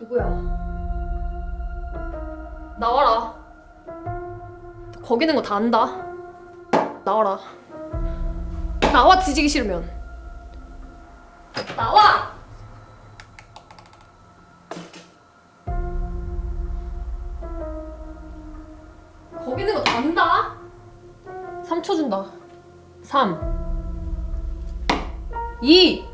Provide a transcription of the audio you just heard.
누구야? 나와라. 거기 있는 거 다 안다. 나와라. 나와 뒤지기 싫으면. 나와! 거기 있는 거 다 안다. 3초 준다. 3 2